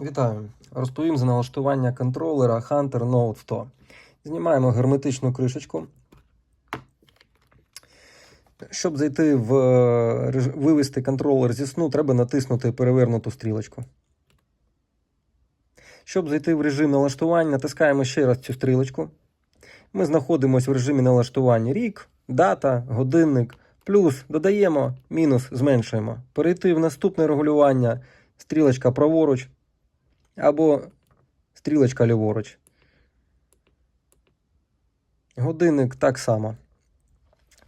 Вітаю! Розповім за налаштування контролера Hunter Note 100. Знімаємо герметичну кришечку. Щоб зайти в е, вивести контролер зі сну, треба натиснути перевернуту стрілочку. Щоб зайти в режим налаштування, натискаємо ще раз цю стрілочку. Ми знаходимося в режимі налаштування рік, дата, годинник, плюс додаємо, мінус зменшуємо. Перейти в наступне регулювання, стрілочка праворуч або стрілочка ліворуч. Годинник так само.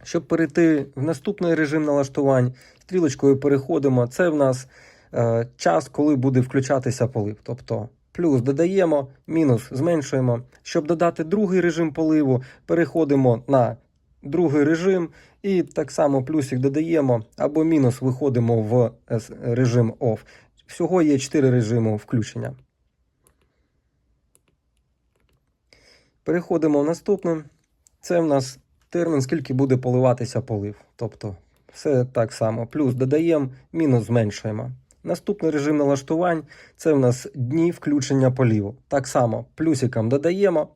Щоб перейти в наступний режим налаштувань, стрілочкою переходимо. Це в нас е, час, коли буде включатися полив. Тобто плюс додаємо, мінус зменшуємо. Щоб додати другий режим поливу, переходимо на другий режим і так само плюсик додаємо або мінус виходимо в е, режим OFF. Всього є 4 режими включення. Переходимо в наступне. Це в нас термін, скільки буде поливатися полив. Тобто все так само. Плюс додаємо, мінус зменшуємо. Наступний режим налаштувань це в нас дні включення поліву. Так само плюсиком додаємо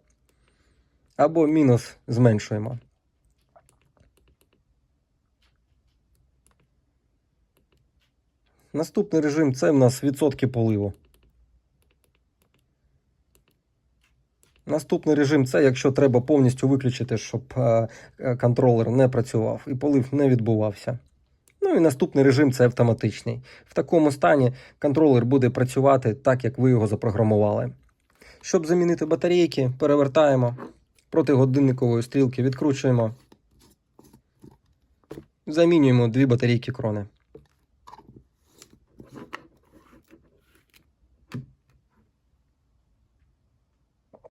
або мінус зменшуємо. Наступний режим це в нас відсотки поливу. Наступний режим це якщо треба повністю виключити, щоб е, е, контролер не працював і полив не відбувався. Ну і наступний режим це автоматичний. В такому стані контролер буде працювати так, як ви його запрограмували. Щоб замінити батарейки, перевертаємо проти годинникової стрілки, відкручуємо. Замінюємо дві батарейки крони.